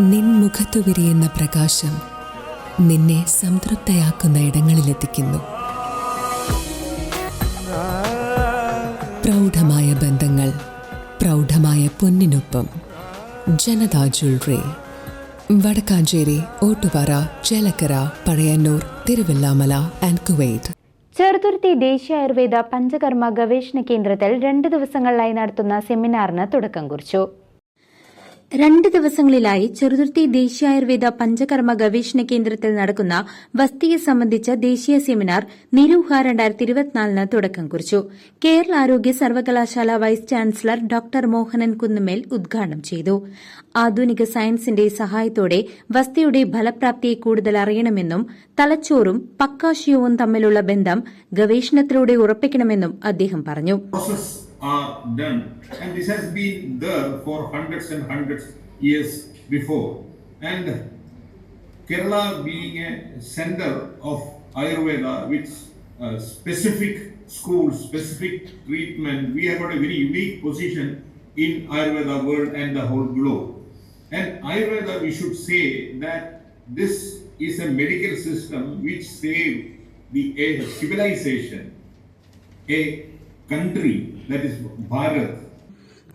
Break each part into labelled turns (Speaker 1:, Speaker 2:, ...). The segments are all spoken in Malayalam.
Speaker 1: നിൻ മുഖത്തു വിരിയുന്ന പ്രകാശം നിന്നെ സംതൃപ്തയാക്കുന്ന ഇടങ്ങളിലെത്തിക്കുന്നു. പ്രൗഢമായ ബന്ധങ്ങൾ പ്രൗഢമായ പൊന്നിനൊപ്പം. Janata jewellery. Vadakkancherry Ottupara Chelakkara Pazhayannur Thiruvilwamala and Kuwait.
Speaker 2: Cheruthuruthy ദേശീയ ആയുർവേദ പഞ്ചകർമ്മ ഗവേഷണ കേന്ദ്രത്തിൽ രണ്ട് ദിവസങ്ങളിലായി നടത്തുന്ന സെമിനാറിന് തുടക്കം കുറിച്ചു. രണ്ട് ദിവസങ്ങളിലായി ചെറുതുർത്തി ദേശീയായുർവേദ പഞ്ചകർമ്മ ഗവേഷണ കേന്ദ്രത്തിൽ നടക്കുന്ന വസ്തിയെ സംബന്ധിച്ച ദേശീയ സെമിനാർ നിരൂഹ രണ്ടായിരത്തി ഇരുപത്തിനാലിന് തുടക്കം കുറിച്ചു. കേരള ആരോഗ്യ സർവകലാശാല vice chancellor doctor Mohanan Kunnummal ഉദ്ഘാടനം ചെയ്തു. ആധുനിക സയൻസിന്റെ സഹായത്തോടെ വസ്തിയുടെ ഫലപ്രാപ്തിയെ കൂടുതൽ അറിയണമെന്നും തലച്ചോറും പക്കാശയവും തമ്മിലുള്ള ബന്ധം ഗവേഷണത്തിലൂടെ ഉറപ്പിക്കണമെന്നും അദ്ദേഹം പറഞ്ഞു.
Speaker 3: Are done. And this has been there for hundreds and hundreds years before. And kerala being a center of ayurveda with uh, specific schools specific treatment we have got a very unique position in ayurveda world and the whole globe. And ayurveda we should say that this is a medical system which saved the a civilization. A country that is Bharat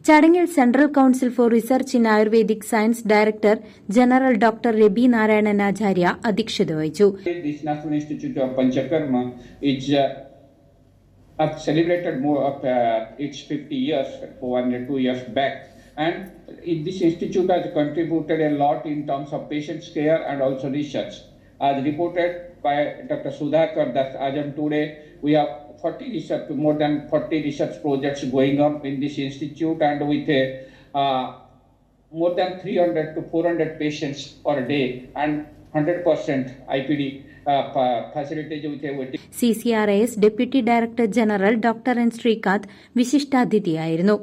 Speaker 2: ചടങ്ങിൽ central council for research in Ayurvedic science director general doctor Rabi Narayanan Acharya അധ്യക്ഷത വഹിച്ചു
Speaker 4: This National Institute of Panchakarma is uh, have celebrated more of uh, its 50 years, one or two years back. And it- this institute has contributed a lot in terms of patient's care and also research. As reported by Dr. Sudhakar, that as of today, we have 40 research, more than 40 research projects going on in this institute and with a uh, more than 300 to 400 patients per day and 100% IPD uh,
Speaker 2: C C R S deputy director general doctor N Sreekanth വിശിഷ്ടാതിഥിയായിരുന്നു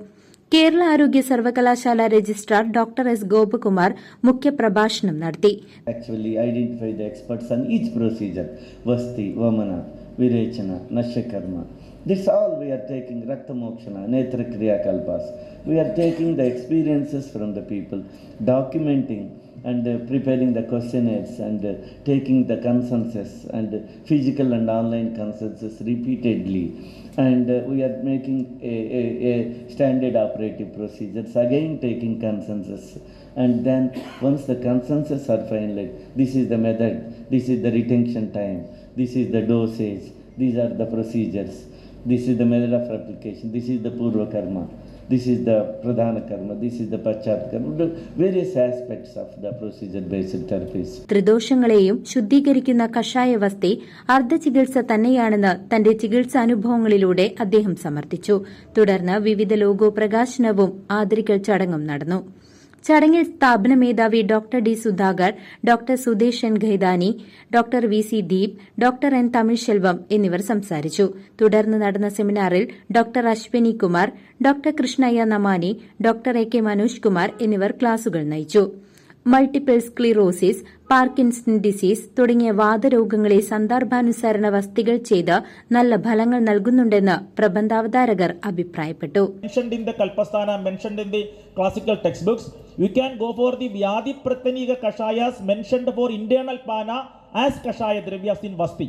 Speaker 2: Kerala ആരോഗ്യ സർവകലാശാല രജിസ്ട്രാർ ഡോക്ടർ എസ് ഗോപകുമാർ മുഖ്യപ്രഭാഷണം നടത്തി
Speaker 5: actually identify the experts on each procedure Vasti, Vamana, Virechana, Nashakarma. This all we are taking Rakta Mokshana, Netra Kriya Kalpas. We are taking the experiences from the people, documenting and uh, preparing the questionnaires and uh, taking the consensus and uh, physical and online consensus repeatedly. And uh, we are making a, a, a standard operative procedures, again taking consensus. And then once the consensus are finalized, this is the method, this is the retention time, this is the dosage, these are the procedures, this is the method of application, this is the Purva Karma, this is the Pradhana Karma, this is the Pachat Karma, various aspects of the procedure based therapies.
Speaker 2: ത്രിദോഷങ്ങളെയും ശുദ്ധീകരിക്കുന്ന കഷായ വസ്തി അർദ്ധചികിത്സ തന്നെയാണെന്ന് തന്റെ ചികിത്സാനുഭവങ്ങളിലൂടെ അദ്ദേഹം സമർത്ഥിച്ചു തുടർന്ന് വിവിധ ലോഗോ പ്രകാശനവും ആദരിക്കൽ ചടങ്ങും നടന്നു ചടങ്ങിൽ സ്ഥാപന മേധാവി doctor D Sudhakar doctor Sudesh N doctor V C Deep doctor N Tamil Selvam എന്നിവർ സംസാരിച്ചു. തുടർന്ന് നടന്ന സെമിനാറിൽ doctor Ashwini Kumar doctor Krishnaiah Namani doctor A K Manoj Kumar എന്നിവർ ക്ലാസുകൾ നയിച്ചു. മൾട്ടിപ്പിൾ സ്ക്ലിറോസിസ് പാർക്കിൻസൺ ഡിസീസ് തുടങ്ങിയ വാദരോഗങ്ങളെ സന്ദർഭാനുസരണ വസ്തികൾ ചെയ്ത് നല്ല ഫലങ്ങൾ നൽകുന്നുണ്ടെന്ന് പ്രബന്ധാവതാരകർ അഭിപ്രായപ്പെട്ടു.
Speaker 6: Classical text books you can go for the വ്യാധി പ്രത്യനീക mentioned for internal പാന as kashaya ദ്രവ്യാസിൻ vasti.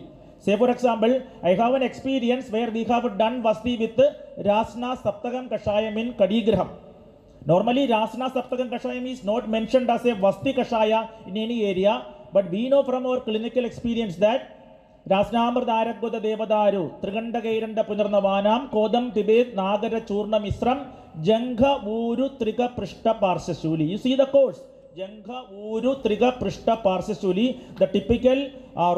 Speaker 6: For example I have an experience where we have done vasti with Rasna Saptakam kashayam in katigraham. Normally, Rasna Saptagam Kashayam is not mentioned as a Vasti Kashaya in any area, but we know from our clinical experience that രാസ്നാമൃതാരദ്ഭുത ദേവദാരു ത്രികണ്ഠകൈരണ്ട പുനർനവാനാം Kodam തിബേത് നാഗര ചൂർണ മിശ്രം ജംഘ ഊരു ത്രിക പൃഷ്ഠ പാർശ്വശൂലി യു സീ ദ കോഴ്സ് ജംഘ ഊരു ത്രിക പൃഷ്ഠ പാർശ്വശൂലി the typical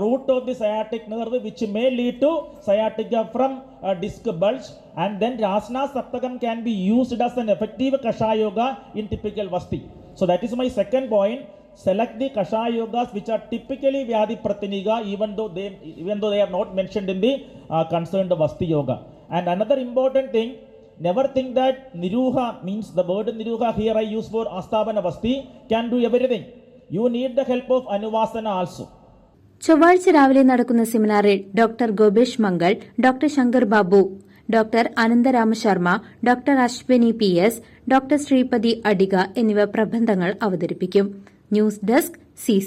Speaker 6: route of the sciatic nerve which may lead to sciatica from disc bulge and then Rasna Saptakam can be used as an effective കഷായോഗ in typical vasti So that is my second point. Select the Kashaya yogas which are typically Vyadi Pratiniga, even though they even though they are not mentioned in the uh, concerned Vasti Yoga. And another important thing, never think that niruha means the word niruha here I use for asthapana vasti can do everything you need the help of anuvasana also
Speaker 2: ചൊവ്വാഴ്ച രാവിലെ നടക്കുന്ന സെമിനാറിൽ doctor Gopesh Mangal doctor Shankar Babu doctor Anantharama Sharma doctor Ashwini P S doctor Sripathi Adiga എന്നിവ പ്രബന്ധങ്ങൾ അവതരിപ്പിക്കും. News desk C